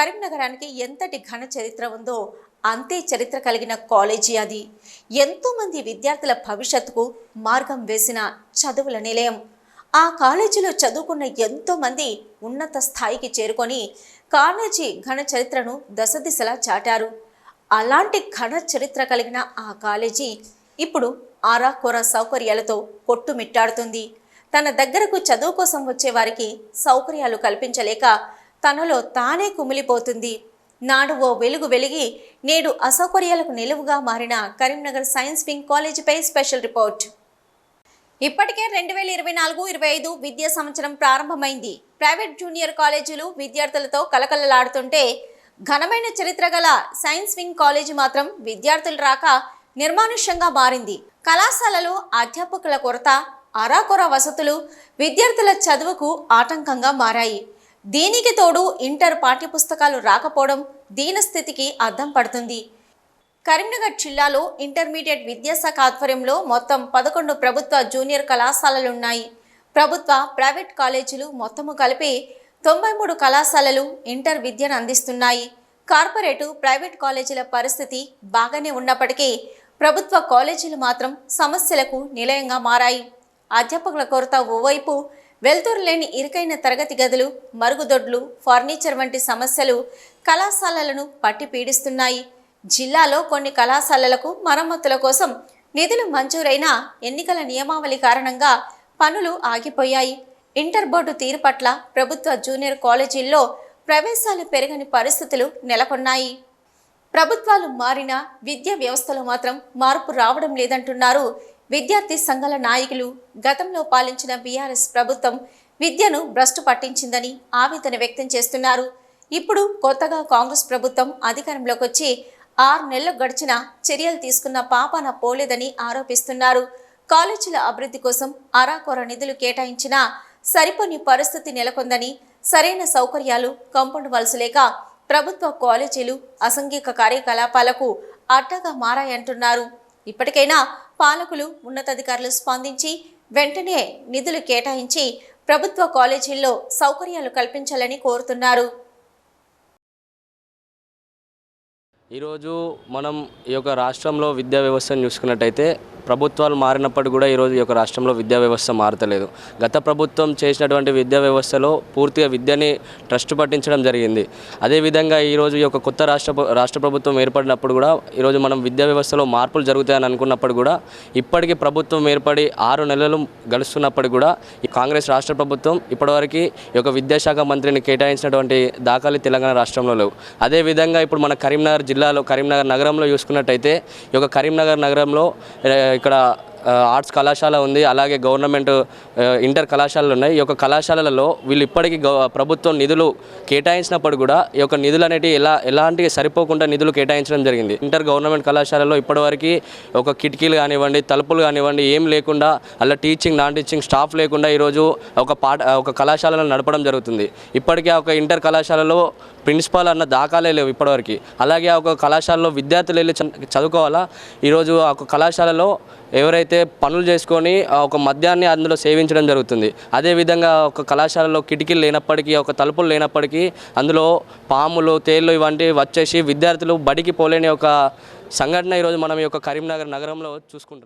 కరీంనగరానికి ఎంతటి ఘన చరిత్ర ఉందో అంతే చరిత్ర కలిగిన కాలేజీ అది. ఎంతోమంది విద్యార్థుల భవిష్యత్తుకు మార్గం వేసిన చదువుల నిలయం. ఆ కాలేజీలో చదువుకున్న ఎంతోమంది ఉన్నత స్థాయికి చేరుకొని కాలేజీ ఘన చరిత్రను దశ దిశలా చాటారు. అలాంటి ఘన చరిత్ర కలిగిన ఆ కాలేజీ ఇప్పుడు ఆరాకొర సౌకర్యాలతో కొట్టుమిట్టాడుతుంది. తన దగ్గరకు చదువు కోసం వచ్చే వారికి సౌకర్యాలు కల్పించలేక తనలో తానే కుమిలిపోతుంది. నాడు ఓ వెలుగు వెలిగి నేడు అసౌకర్యాలకు నిలువుగా మారిన కరీంనగర్ సైన్స్ వింగ్ కాలేజీపై స్పెషల్ రిపోర్ట్. ఇప్పటికే రెండు వేల ఇరవై నాలుగు ఇరవై ఐదు విద్యా సంవత్సరం ప్రారంభమైంది. ప్రైవేట్ జూనియర్ కాలేజీలు విద్యార్థులతో కలకలలాడుతుంటే ఘనమైన చరిత్ర గల సైన్స్ వింగ్ కాలేజీ మాత్రం విద్యార్థులు రాక నిర్మానుష్యంగా మారింది. కళాశాలలో అధ్యాపకుల కొరత అరాకొర వసతులు విద్యార్థుల చదువుకు ఆటంకంగా మారాయి. దీనికి తోడు ఇంటర్ పాఠ్యపుస్తకాలు రాకపోవడం దీనస్థితికి అద్దం పడుతుంది. కరీంనగర్ జిల్లాలో ఇంటర్మీడియట్ విద్యాశాఖ ఆధ్వర్యంలో మొత్తం పదకొండు ప్రభుత్వ జూనియర్ కళాశాలలున్నాయి. ప్రభుత్వ ప్రైవేట్ కాలేజీలు మొత్తము కలిపి తొంభై మూడు కళాశాలలు ఇంటర్ విద్యను అందిస్తున్నాయి. కార్పొరేటు ప్రైవేట్ కాలేజీల పరిస్థితి బాగానే ఉన్నప్పటికీ ప్రభుత్వ కాలేజీలు మాత్రం సమస్యలకు నిలయంగా మారాయి. అధ్యాపకుల కొరత ఓవైపు వెలుతురు లేని ఇరుకైన తరగతి గదులు మరుగుదొడ్లు ఫర్నిచర్ వంటి సమస్యలు కళాశాలలను పట్టి పీడిస్తున్నాయి. జిల్లాలో కొన్ని కళాశాలలకు మరమ్మతుల కోసం నిధులు మంజూరైన ఎన్నికల నియమావళి కారణంగా పనులు ఆగిపోయాయి. ఇంటర్ బోర్డు తీరు పట్ల ప్రభుత్వ జూనియర్ కాలేజీల్లో ప్రవేశాలు పెరగని పరిస్థితులు నెలకొన్నాయి. ప్రభుత్వాలు మారినా విద్యా వ్యవస్థలో మాత్రం మార్పు రావడం లేదంటున్నారు విద్యార్థి సంఘాల నాయకులు గతంలో పాలించిన బీఆర్ఎస్ ప్రభుత్వం విద్యను భ్రష్టు పట్టించిందని ఆవేదన వ్యక్తం చేస్తున్నారు. ఇప్పుడు కొత్తగా కాంగ్రెస్ ప్రభుత్వం అధికారంలోకి వచ్చి ఆరు నెలలు గడిచిన చర్యలు తీసుకున్న పాపాన పోలేదని ఆరోపిస్తున్నారు. కాలేజీల అభివృద్ధి కోసం అరాకొర నిధులు కేటాయించినా సరిపోని పరిస్థితి నెలకొందని సరైన సౌకర్యాలు కంపౌండ్ వలస లేక ప్రభుత్వ కాలేజీలు అసంఘిక కార్యకలాపాలకు అడ్డగా మారాయంటున్నారు. ఇప్పటికైనా పాలకులు ఉన్నతాధికారులు స్పందించి వెంటనే నిధులు కేటాయించి ప్రభుత్వ కాలేజీల్లో సౌకర్యాలు కల్పించాలని కోరుతున్నారు. ఈరోజు మనం ఈ యొక్క రాష్ట్రంలో విద్యా వ్యవస్థను చూసుకున్నట్టయితే ప్రభుత్వాలు మారినప్పటికీ కూడా ఈరోజు ఈ యొక్క రాష్ట్రంలో విద్యా వ్యవస్థ మారతలేదు. గత ప్రభుత్వం చేసినటువంటి విద్యా వ్యవస్థలో పూర్తిగా విద్యని ట్రస్ట్ పట్టించడం జరిగింది. అదేవిధంగా ఈరోజు ఈ యొక్క కొత్త రాష్ట్ర రాష్ట్ర ప్రభుత్వం ఏర్పడినప్పుడు కూడా ఈరోజు మనం విద్యా వ్యవస్థలో మార్పులు జరుగుతాయని అనుకున్నప్పుడు కూడా ఇప్పటికీ ప్రభుత్వం ఏర్పడి ఆరు నెలలు గడుస్తున్నప్పటికీ కూడా ఈ కాంగ్రెస్ రాష్ట్ర ప్రభుత్వం ఇప్పటివరకు ఈ యొక్క విద్యాశాఖ మంత్రిని కేటాయించినటువంటి దాఖలు తెలంగాణ రాష్ట్రంలో లేవు. అదేవిధంగా ఇప్పుడు మన కరీంనగర్ జిల్లాలో కరీంనగర్ నగరంలో చూసుకున్నట్టయితే ఈ యొక్క కరీంనగర్ నగరంలో ఆ, ఇక్కడ ఆ, ఆర్ట్స్ కళాశాల ఉంది అలాగే గవర్నమెంట్ ఇంటర్ కళాశాలలు ఉన్నాయి. ఈ యొక్క కళాశాలలలో వీళ్ళు ఇప్పటికీ ప్రభుత్వం నిధులు కేటాయించినప్పుడు కూడా ఈ యొక్క నిధులు అనేటివి ఎలా ఎలాంటి సరిపోకుండా నిధులు కేటాయించడం జరిగింది. ఇంటర్ గవర్నమెంట్ కళాశాలలో ఇప్పటివరకు ఒక కిటికీలు కానివ్వండి తలుపులు కానివ్వండి ఏం లేకుండా అలా టీచింగ్ నాన్ టీచింగ్ స్టాఫ్ లేకుండా ఈరోజు ఒక పాఠ ఒక కళాశాలను నడపడం జరుగుతుంది. ఇప్పటికే ఒక ఇంటర్ కళాశాలలో ప్రిన్సిపాల్ అన్న దాఖలే లేవు ఇప్పటివరకు. అలాగే ఒక కళాశాలలో విద్యార్థులు వెళ్ళి చ- చదువుకోవాలా? ఈరోజు ఆ ఒక కళాశాలలో ఎవరైతే అయితే పనులు చేసుకొని ఒక మద్యాన్ని అందులో సేవించడం జరుగుతుంది. అదేవిధంగా ఒక కళాశాలలో కిటికీలు లేనప్పటికీ ఒక తలుపులు లేనప్పటికీ అందులో పాములు తేళ్ళు ఇవంటివి వచ్చేసి విద్యార్థులు బడికి పోలేని ఒక సంఘటన ఈరోజు మనం ఈ యొక్క కరీంనగర్ నగరంలో చూసుకుంటున్నాం.